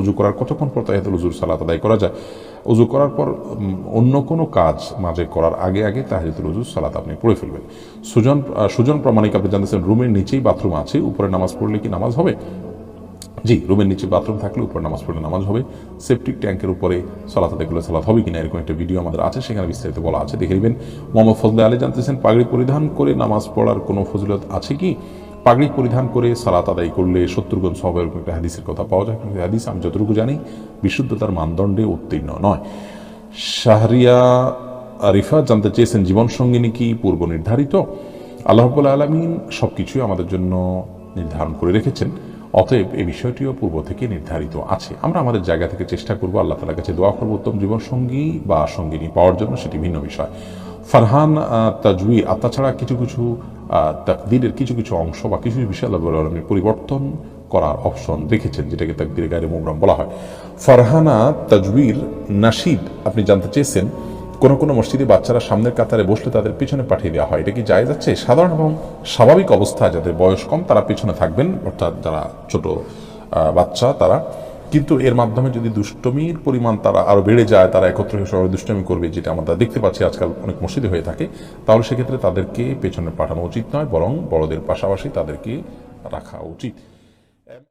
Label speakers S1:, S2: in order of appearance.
S1: অজু করার কতক্ষণ পর তাহিয়াতুল উজুর সালাত আদায় করা যায়? অজু করার পর অন্য কোনো কাজ মাঝে করার আগে আগে তাহিয়াতুল উজুর সালাত আপনি পড়ে ফেলবেন। সুজন সুজন প্রামাণিক আপনি জানতেছেন, রুমের নিচেই বাথরুম আছে, উপরে নামাজ পড়লে কি নামাজ হবে? জি, রুমের নিচে বাথরুম থাকলে উপরে নামাজ পড়লে নামাজ হবে। সেপটিক ট্যাঙ্কের উপরে সালাত আদায় করলে সালাত হবে কিনা এরকম একটা ভিডিও আমাদের আছে, সেখানে বিস্তারিত বলা আছে, দেখে নেবেন। মোহাম্মদ ফজলে আলী জানতেছেন, পাগড়ি পরিধান করে নামাজ পড়ার কোনো ফজিলত আছে কি? পাগড়ি পরিধান করে সালাত আদায় করলে সত্তর গুণ সব একটা হাদিসের কথা পাওয়া যায়। কিন্তু হাদিস আমি যতটুকু জানি বিশুদ্ধতার মানদণ্ডে উত্তীর্ণ নয়। শাহরিয়া আরিফা জানতে চেয়েছেন জীবন সঙ্গিনী কি পূর্ব নির্ধারিত? আল্লাহবুল আলমিন সব কিছুই আমাদের জন্য নির্ধারণ করে রেখেছেন। অতএব এই বিষয়টিও পূর্ব থেকে নির্ধারিত আছে। আমরা আমাদের জায়গা থেকে চেষ্টা করব আল্লাহ তালার কাছে দোয়া করব উত্তম জীবনসঙ্গী বা সঙ্গিনী পাওয়ার জন্য সেটি ভিন্ন বিষয়। ফারহান আহ, তাজউই আর তাছাড়া কিছু কিছু তাকদিরের কিছু কিছু অংশ বা কিছু কিছু বিষয় আল্লাহ আলমীর পরিবর্তন করার অপশন রেখেছেন যেটাকে তাকদির গায়ে মোগ্রাম বলা হয়। ফারহানা, তাজবির, নাসিদ, আপনি জানতে চেয়েছেন, কোন কোন মসজিদে বাচ্চারা সামনের কাতারে বসলে তাদের পিছনে পাঠিয়ে দেওয়া হয়। এটা কি যায় যাচ্ছে সাধারণ এবং স্বাভাবিক অবস্থায় যাদের বয়স কম, তারা পিছনে থাকবেন, অর্থাৎ যারা ছোট বাচ্চা, তারা কিন্তু এর মাধ্যমে যদি দুষ্টমির পরিমাণ তারা আরও বেড়ে যায়, তারা একত্র হয়ে সবাই দুষ্টমি করবে, যেটা আমরা দেখতে পাচ্ছি আজকাল অনেক মসজিদে হয়ে থাকে, তাহলে সেক্ষেত্রে তাদেরকে পেছনে পাঠানো উচিত নয়, বরং বড়দের পাশাপাশি তাদেরকে রাখা উচিত।